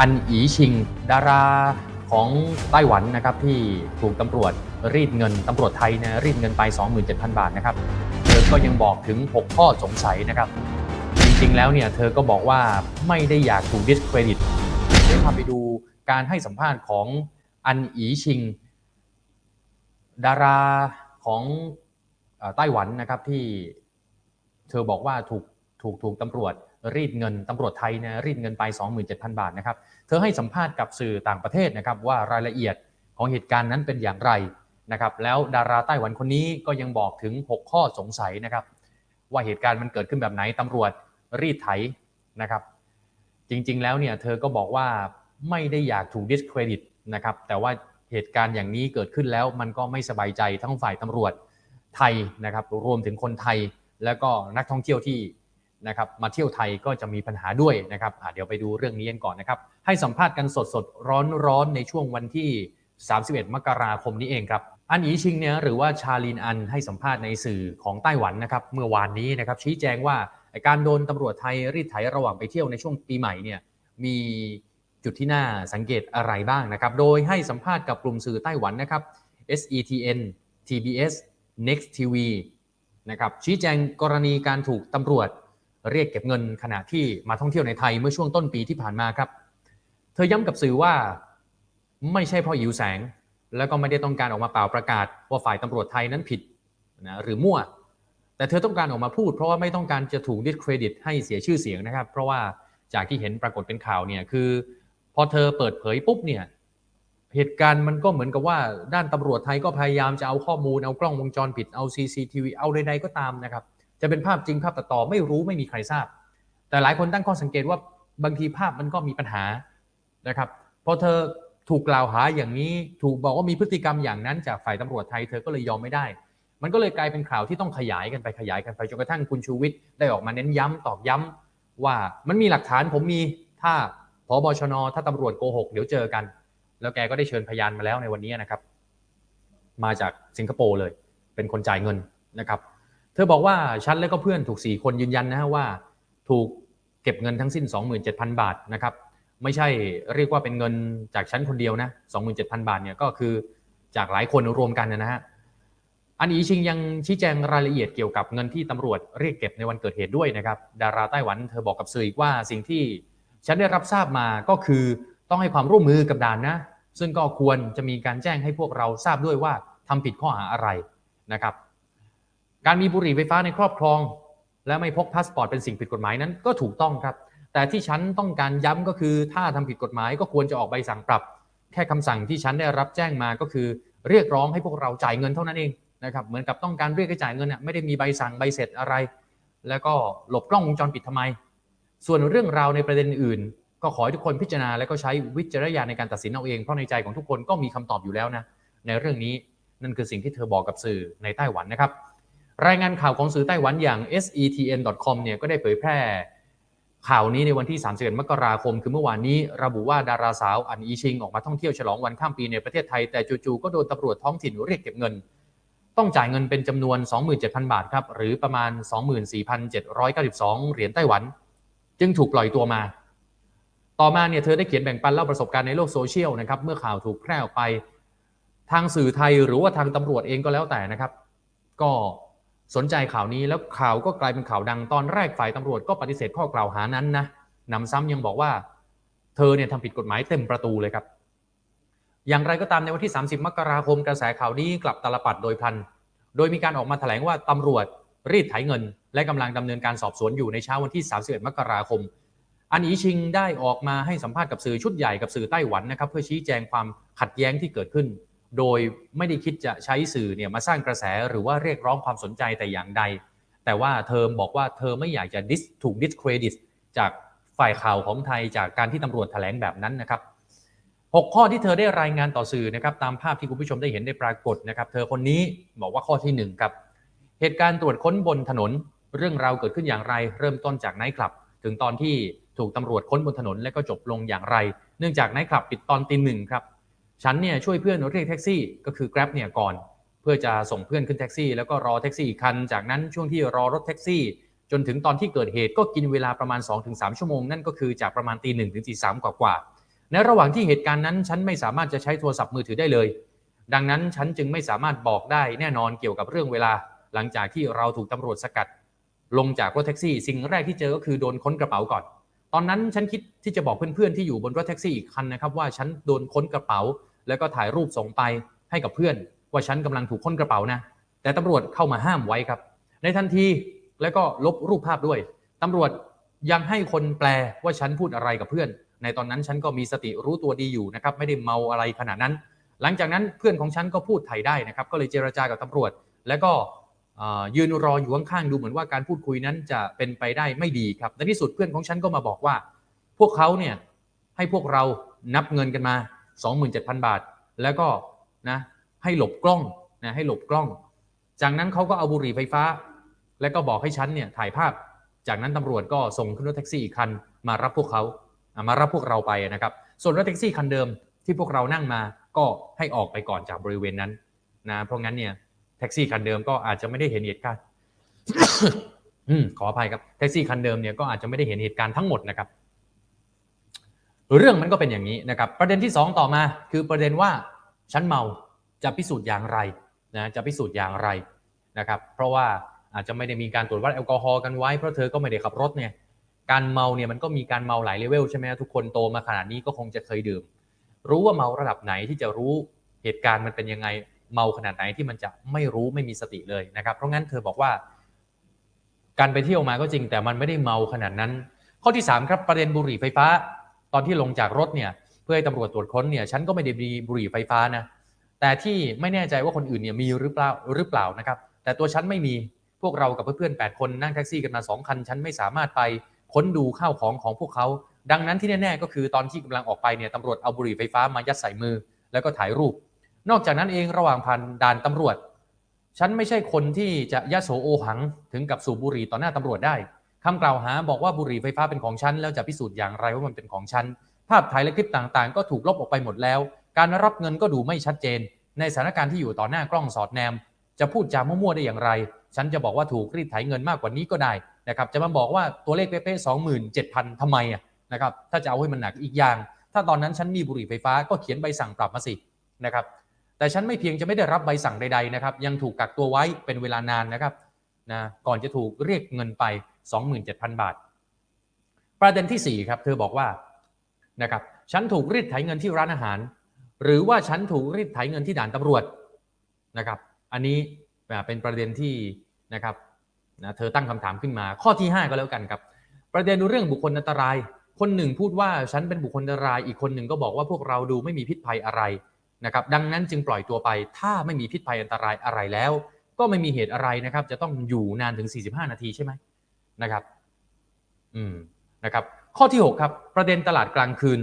อันอีชิง ดาราของไต้หวันนะครับที่ถูกตำรวจรีดเงินตำรวจไทยนะรีดเงินไป 27,000 บาทนะครับเธอก็ยังบอกถึง 6 ข้อสงสัยนะครับ จริงๆแล้วเนี่ยเธอก็บอกว่าไม่ได้อยากถูกดิสเครดิตเดี๋ยวพาไปดูการให้สัมภาษณ์ของอันอีชิง ดาราของไต้หวันนะครับที่เธอบอกว่าถูกถูกถูกตำรวจ รีดเงินตำรวจไทยนะรีดเงินไป 27,000 บาทนะครับ เธอให้สัมภาษณ์กับสื่อต่างประเทศนะครับว่ารายละเอียดของเหตุการณ์นั้นเป็นอย่างไรนะครับ แล้วดาราไต้หวันคนนี้ก็ยังบอกถึง 6 ข้อสงสัยนะครับ ว่าเหตุการณ์มันเกิดขึ้นแบบไหนตำรวจรีดไถนะครับ จริงๆแล้วเนี่ยเธอก็บอกว่าไม่ได้อยากถูก discredit นะครับ แต่ว่าเหตุการณ์อย่างนี้เกิดขึ้นแล้วมันก็ไม่สบายใจทั้งฝ่ายตำรวจไทยนะครับรวมถึงคนไทยแล้วก็นักท่องเที่ยวที่ นะครับมาเที่ยวไทยก็จะมีปัญหาด้วยนะครับเดี๋ยวไปดูเรื่องนี้กันก่อนนะครับให้สัมภาษณ์กันสดๆร้อนๆในช่วงวันที่ 31 มกราคมนี้เองครับอันอีชิงเนี่ยหรือว่าชาลินอันให้สัมภาษณ์ในสื่อของไต้หวันนะครับเมื่อวานนี้นะครับชี้แจงว่าการโดนตำรวจไทยรีดไถระหว่างไปเที่ยวในช่วงปีใหม่เนี่ยมีจุดที่น่าสังเกตอะไรบ้างนะครับ โดยให้สัมภาษณ์กับกลุ่มสื่อไต้หวันนะครับ SETN TBS Next TV นะครับชี้แจงกรณีการถูกตำรวจ เรียกเก็บเงินขณะที่มาท่องเที่ยวในไทยเมื่อช่วงต้นปีที่ผ่านมาครับ เธอย้ำกับสื่อว่าไม่ใช่เพราะหิวแสง แล้วก็ไม่ได้ต้องการออกมาเป่าประกาศว่าฝ่ายตำรวจไทยนั้นผิดนะหรือมั่ว แต่เธอต้องการออกมาพูด เพราะว่าไม่ต้องการจะถูกดิสเครดิตให้เสียชื่อเสียงนะครับ เพราะว่าจากที่เห็นปรากฏเป็นข่าวเนี่ยคือ พอเธอเปิดเผยปุ๊บเนี่ยเหตุการณ์มันก็เหมือนกับว่าด้านตำรวจไทยก็พยายามจะเอาข้อมูลเอากล้องวงจรปิดเอา CCTV เอาใดๆก็ตามนะครับ จะเป็นภาพจริงภาพตัดต่อไม่รู้ไม่มีใครทราบ แต่หลายคนตั้งข้อสังเกตว่าบางทีภาพมันก็มีปัญหานะครับพอเธอถูกกล่าวหาอย่างนี้ถูกบอกว่ามีพฤติกรรมอย่างนั้นจากฝ่ายตำรวจไทยเธอก็เลยยอมไม่ได้ มันก็เลยกลายเป็นข่าวที่ต้องขยายกันไปขยายกันไปจนกระทั่งคุณชูวิทย์ได้ออกมาเน้นย้ำตอกย้ำว่ามันมีหลักฐานผมมีถ้าพบชนถ้าตำรวจโกหกเดี๋ยวเจอกัน แล้วแกก็ได้เชิญพยานมาแล้วในวันนี้นะครับ มาจากสิงคโปร์เลย เป็นคนจ่ายเงินนะครับ ธอบอกว่าฉันและก็เพื่อนถูก 4 คนยืนยันนะฮะว่า ถูกเก็บเงินทั้งสิ้น 27,000 บาทนะครับไม่ใช่เรียกว่าเป็นเงินจากฉันคนเดียวนะ27,000 บาทเนี่ยก็คือจากหลายคนรวมกันนะฮะอันอีชิงยังชี้แจงรายละเอียดเกี่ยวกับเงินที่ตำรวจเรียกเก็บในวันเกิดเหตุด้วยนะครับดาราไต้หวันเธอบอกกับสื่ออีกว่าสิ่งที่ฉันได้รับทราบมาก็คือต้องให้ความร่วมมือกับด่านนะซึ่งก็ควรจะมีการแจ้งให้พวกเราทราบด้วยว่าทำผิดข้อหาอะไรนะครับ การมีบุหรี่ไฟฟ้าในครอบครอง และไม่พกพาสปอร์ตเป็นสิ่งผิดกฎหมายนั้นก็ถูกต้องครับ แต่ที่ฉันต้องการย้ำก็คือถ้าทำผิดกฎหมายก็ควรจะออกใบสั่งปรับ แค่คำสั่งที่ฉันได้รับแจ้งมาก็คือ เรียกร้องให้พวกเราจ่ายเงินเท่านั้นเองนะครับเหมือนกับต้องการเรียกให้จ่ายเงินน่ะไม่ได้มีใบสั่งใบเสร็จอะไร แล้วก็หลบกล้องวงจรปิดทำไม ส่วนเรื่องราวในประเด็นอื่น ก็ขอให้ทุกคนพิจารณาและก็ใช้วิจารณญาณในการตัดสินเอาเองเพราะในใจของทุกคนก็มีคำตอบอยู่แล้วนะในเรื่องนี้นั่นคือสิ่งที่เธอบอกกับสื่อในไต้หวันนะครับ รายงานข่าวของสื่อไต้หวันอย่าง setn.com เนี่ยก็ได้เผยแพร่ข่าวนี้ในวันที่ 31 มกราคม คือเมื่อวานนี้ ระบุว่าดาราสาวอันอีชิง ออกมาท่องเที่ยวฉลองวันข้ามปีในประเทศไทย แต่จู่ๆก็โดนตำรวจท้องถิ่นเรียกเก็บเงิน ต้องจ่ายเงินเป็นจำนวน 27,000 บาทครับ หรือประมาณ 24,792 เหรียญไต้หวัน จึงถูกปล่อยตัวมา ต่อมาเนี่ยเธอได้เขียนแบ่งปันเล่าประสบการณ์ในโลกโซเชียลนะครับ เมื่อข่าวถูกแพร่ออกไป ทางสื่อไทยหรือว่าทางตำรวจเองก็แล้วแต่นะครับ ก็ สนใจข่าวนี้แล้วข่าวก็กลายเป็นข่าวดังตอนแรกฝ่ายตำรวจก็ปฏิเสธข้อกล่าวหานั้นนะนำซ้ำยังบอกว่า เธอเนี่ยทำผิดกฎหมายเต็มประตูเลยครับ อย่างไรก็ตามในวันที่ 30 มกราคมกระแสข่าวนี้กลับตลปัดโดยพลัน โดยมีการออกมาแถลงว่าตำรวจรีดไถเงิน และกำลังดำเนินการสอบสวนอยู่ในเช้าวันที่ 31 มกราคม อันอีชิงได้ออกมาให้สัมภาษณ์กับสื่อชุดใหญ่กับสื่อไต้หวันนะครับเพื่อชี้แจงความขัดแย้งที่เกิดขึ้น โดยไม่ได้คิดจะใช้สื่อเนี่ยมาสร้างกระแสหรือว่าเรียกร้องความสนใจแต่อย่างใด แต่ว่าเธอบอกว่าเธอไม่อยากจะดิสถูกดิสเครดิตจากฝ่ายข่าวของไทยจากการที่ตำรวจแถลงแบบนั้นนะครับ6ข้อที่เธอได้รายงานต่อสื่อนะครับตามภาพที่คุณผู้ชมได้เห็นได้ปรากฏนะครับ เธอคนนี้บอกว่าข้อที่1ครับเหตุการณ์ตรวจค้นบนถนน เรื่องราวเกิดขึ้นอย่างไร เริ่มต้นจากไนท์คลับ ถึงตอนที่ถูกตำรวจค้นบนถนน และก็จบลงอย่างไร เนื่องจากไนท์คลับปิดตอนตีหนึ่งครับ ฉันเนี่ยช่วยเพื่อนเรียกแท็กซี่ก็คือ Grab เนี่ยก่อน เพื่อจะส่งเพื่อนขึ้นแท็กซี่ แล้วก็รอแท็กซี่อีกคัน จากนั้นช่วงที่รอรถแท็กซี่ จนถึงตอนที่เกิดเหตุก็กินเวลาประมาณ 2-3 ชั่วโมง นั่นก็คือจากประมาณตีหนึ่งถึงตีสามกว่าๆในระหว่างที่เหตุการณ์นั้น ฉันไม่สามารถจะใช้โทรศัพท์มือถือได้เลย ดังนั้นฉันจึงไม่สามารถบอกได้แน่นอนเกี่ยวกับเรื่องเวลา หลังจากที่เราถูกตำรวจสกัด ลงจากรถแท็กซี่ สิ่งแรกที่เจอก็คือโดนค้นกระเป๋าก่อน ตอนนั้นฉันคิดที่จะบอกเพื่อนๆที่อยู่บนรถแท็กซี่อีกคันนะครับว่าฉันโดนค้นกระเป๋า แล้วก็ถ่ายรูปส่งไปให้กับเพื่อน ว่าฉันกำลังถูกค้นกระเป๋านะ แต่ตำรวจเข้ามาห้ามไว้ครับ ในทันทีแล้วก็ลบรูปภาพด้วยตำรวจยังให้คนแปลว่าฉันพูดอะไรกับเพื่อน ในตอนนั้นฉันก็มีสติรู้ตัวดีอยู่นะครับไม่ได้เมาอะไรขนาดนั้น หลังจากนั้นเพื่อนของฉันก็พูดไทยได้นะครับก็เลยเจรจากับตำรวจ แล้วก็ยืนรออยู่ข้างๆดูเหมือนว่าการพูดคุยนั้นจะเป็นไปได้ไม่ดีครับในที่สุดเพื่อนของฉันก็มาบอกว่า พวกเขาเนี่ยให้พวกเรานับเงินกันมา 27,000 บาท แล้วก็นะให้หลบกล้องนะให้หลบกล้อง จากนั้นเขาก็เอาบุหรี่ไฟฟ้า แล้วก็บอกให้ฉันเนี่ยถ่ายภาพ จากนั้นตำรวจก็ส่งขึ้นรถแท็กซี่อีกคันมารับพวกเขามารับพวกเราไปนะครับ ส่วนรถแท็กซี่คันเดิมที่พวกเรานั่งมาก็ให้ออกไปก่อนจากบริเวณนั้นนะเพราะงั้นเนี่ยแท็กซี่คันเดิมก็อาจจะไม่ได้เห็นเหตุการณ์ขออภัยครับแท็กซี่คันเดิมเนี่ยก็อาจจะไม่ได้เห็นเหตุการณ์ทั้งหมดนะครับ เรื่องมันก็เป็นอย่างนี้นะครับประเด็นที่ 2 ต่อมา คือประเด็นว่าฉันเมาจะพิสูจน์อย่างไรนะจะพิสูจน์อย่างไรนะครับเพราะว่าอาจจะไม่ได้มีการตรวจวัดแอลกอฮอล์กันไว้เพราะเธอก็ไม่ได้ขับรถเนี่ยการเมาเนี่ยมันก็มีการเมาหลายเลเวลใช่ไหมทุกคนโตมาขนาดนี้ก็คงจะเคยดื่ม รู้ว่าเมาระดับไหนที่จะรู้เหตุการณ์มันเป็นยังไงเมาขนาดไหนที่มันจะไม่รู้ไม่มีสติเลยนะครับ เพราะงั้นเธอบอกว่า การไปเที่ยวมาก็จริงแต่มันไม่ได้เมาขนาดนั้น ข้อที่ 3 ครับประเด็นบุหรี่ไฟฟ้า อนที่ลงจากรถเนี่ยเพื่อให้ตำรวจตรวจค้นเนี่ยฉันก็ไม่ได้มีบุหรี่ไฟฟ้านะแต่ที่ไม่แน่ใจว่าคนอื่นเนี่ยมีหรือเปล่าหรือเปล่านะครับแต่ตัวฉันไม่มีพวกเรากับเพื่อนๆ8คนนั่งแท็กซี่กันมา2คันฉันไม่สามารถไปค้นดูข้าวของของพวกเขา ดังนั้นที่แน่ๆก็คือตอนที่กำลังออกไปเนี่ยตำรวจเอาบุหรี่ไฟฟ้ามายัดใส่มือ แล้วก็ถ่ายรูป นอกจากนั้นเองระหว่างผ่านด่านตำรวจ ฉันไม่ใช่คนที่จะยะโสโอหังถึงกับสูบบุหรี่ต่อหน้าตำรวจได้ คำกล่าวหาบอกว่าบุหรี่ไฟฟ้าเป็นของฉัน แล้วจะพิสูจน์อย่างไรว่ามันเป็นของฉัน ภาพถ่ายและคลิปต่างๆ ก็ถูกลบออกไปหมดแล้ว การรับเงินก็ดูไม่ชัดเจน ในสถานการณ์ที่อยู่ต่อหน้ากล้องสอดแนม จะพูดจามั่วๆได้อย่างไร ฉันจะบอกว่าถูกรีดไถเงินมากกว่านี้ก็ได้นะครับจะมาบอกว่าตัวเลขเป๊ะๆสองหมื่นเจ็ดพันทำไมอะนะครับถ้าจะเอาให้มันหนักอีกอย่าง ถ้าตอนนั้นฉันมีบุหรี่ไฟฟ้าก็เขียนใบสั่งปรับมาสินะครับแต่ฉันไม่เพียงจะไม่ได้รับใบสั่งใดๆนะครับยังถูกกักตัวไว้เป็นเวลานานนะครับนะก่อนจะถูกเรียกเงินไป 27,000 บาท ประเด็นที่ 4 ครับ เธอบอกว่านะครับฉันถูกรีดไถเงินที่ร้านอาหาร หรือว่าฉันถูกรีดไถเงินที่ด่านตำรวจนะครับอันนี้เป็นประเด็นที่นะครับนะเธอตั้งคำถามขึ้นมา ข้อที่ 5 ก็แล้วกันครับ ประเด็นเรื่องบุคคลอันตราย คนหนึ่งพูดว่าฉันเป็นบุคคลอันตราย อีกคนหนึ่งก็บอกว่าพวกเราดูไม่มีพิษภัยอะไรนะครับดังนั้นจึงปล่อยตัวไป ถ้าไม่มีพิษภัยอันตรายอะไรแล้ว ก็ไม่มีเหตุอะไรนะครับจะต้องอยู่นานถึง 45 นาทีใช่ไหม นะครับ อืมนะครับ ข้อที่ 6 ครับ ประเด็นตลาดกลางคืน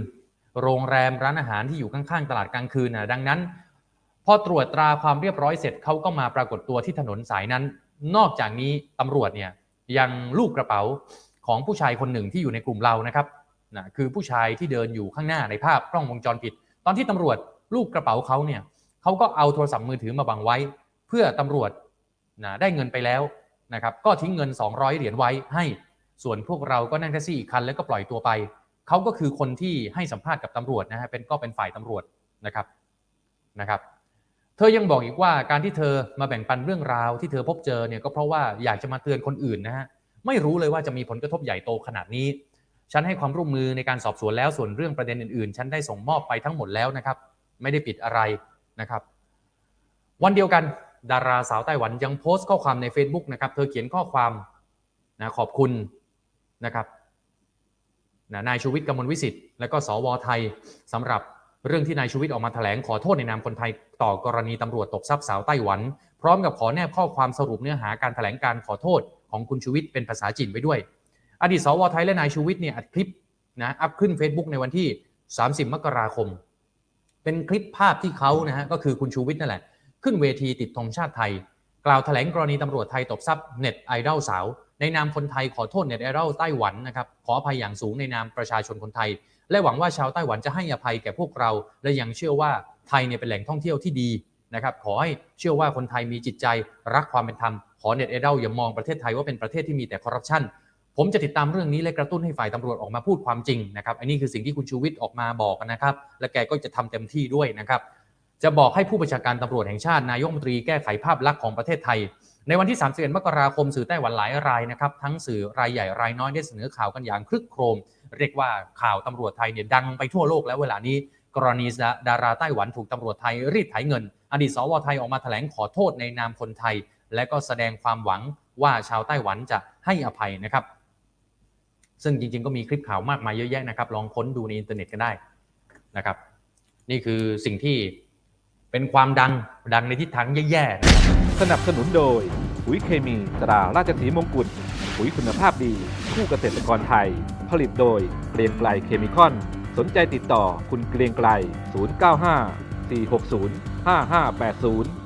โรงแรมร้านอาหารที่อยู่ข้างๆ ตลาดกลางคืนนะดังนั้น พอตรวจตราความเรียบร้อยเสร็จเขาก็มาปรากฏตัวที่ถนนสายนั้น นอกจากนี้ตำรวจเนี่ยยังลูกกระเป๋าของผู้ชายคนหนึ่งที่อยู่ในกลุ่มเรานะครับนะคือผู้ชายที่เดินอยู่ข้างหน้าในภาพกล้องวงจรปิด ตอนที่ตำรวจลูกกระเป๋าเขาเนี่ยเขาก็เอาโทรศัพท์มือถือมาบังไว้ เพื่อตำรวจนะได้เงินไปแล้ว นะครับก็ทิ้งเงิน 200 เหรียญไว้ให้ส่วนพวกเราก็นั่งแท็กซี่อีกคันแล้วก็ปล่อยตัวไป เขาก็คือคนที่ให้สัมภาษณ์กับตำรวจนะฮะเป็นก็เป็นฝ่ายตำรวจนะครับนะครับ เธอยังบอกอีกว่าการที่เธอมาแบ่งปันเรื่องราวที่เธอพบเจอเนี่ยก็เพราะว่าอยากจะมาเตือนคนอื่นนะฮะไม่รู้เลยว่าจะมีผลกระทบใหญ่โตขนาดนี้ ฉันให้ความร่วมมือในการสอบสวนแล้วส่วนเรื่องประเด็นอื่นๆ ฉันได้ส่งมอบไปทั้งหมดแล้วนะครับ ไม่ได้ปิดอะไรนะครับ วันเดียวกัน ดาราสาวไต้หวันยังโพสต์ข้อความใน Facebook นะครับ เธอเขียนข้อความนะขอบคุณนะครับนะนายชูวิทย์กมลวิสิทธิ์และก็สวไทยสำหรับเรื่องที่นายชูวิทย์ออกมาแถลงขอโทษในนามคนไทยต่อกรณีตำรวจตกทรัพย์สาวไต้หวัน พร้อมกับขอแนบข้อความสรุปเนื้อหาการแถลงการขอโทษของคุณชูวิทย์เป็นภาษาจีนไว้ด้วย อดีตสวไทยและนายชูวิทย์เนี่ยอัดคลิปนะอัพขึ้น Facebook ในวันที่ 30 มกราคม เป็นคลิปภาพที่เขานะฮะก็คือคุณชูวิทย์นั่นแหละ ขึ้นเวทีติดธงชาติไทย กล่าวแถลงกรณีตำรวจไทยตบทรัพย์เน็ตไอดอลสาว ในนามคนไทยขอโทษเน็ตไอดอลไต้หวันนะครับขออภัยอย่างสูงในนามประชาชนคนไทย และหวังว่าชาวไต้หวันจะให้อภัยแก่พวกเรา และยังเชื่อว่าไทยเนี่ยเป็นแหล่งท่องเที่ยวที่ดีนะครับขอให้เชื่อว่าคนไทยมีจิตใจรักความเป็นธรรมขอเน็ตไอดอลอย่ามองประเทศไทยว่าเป็นประเทศที่มีแต่คอร์รัปชันผมจะติดตามเรื่องนี้และกระตุ้นให้ฝ่ายตำรวจออกมาพูดความจริงนะครับอันนี้คือสิ่งที่คุณชูวิทย์ออกมาบอกนะครับ และแกก็จะทำเต็มที่ด้วยนะครับ จะบอกให้ผู้บัญชาการตำรวจแห่งชาตินายกมนตรีแก้ไขภาพลักษณ์ของประเทศไทย ในวันที่31มกราคมสื่อไต้หวันหลายรายนะครับ ทั้งสื่อรายใหญ่รายน้อยได้เสนอข่าวกันอย่างคลึกโครม เรียกว่าข่าวตำรวจไทยเนี่ยดังไปทั่วโลกแล้วเวลานี้ กรณีดาราไต้หวันถูกตำรวจไทยรีดไถเงิน อดีตสวไทยออกมาแถลงขอโทษในนามคนไทย และก็แสดงความหวังว่าชาวไต้หวันจะให้อภัยนะครับ ซึ่งจริง ๆ ก็มีคลิปข่าวมากมายเยอะแยะนะครับ ลองค้นดูในอินเทอร์เน็ตกันได้นะครับ นี่คือสิ่งที่ เป็นความดังดังในทิศทางแย่ๆนะครับ สนับสนุนโดยปุ๋ยเคมีตราราชสีมงกุฎปุ๋ยคุณภาพดี คู่เกษตรกรไทย ผลิตโดยเกรียงไกลเคมีคอน สนใจติดต่อคุณเกรียงไกล 095 460 5580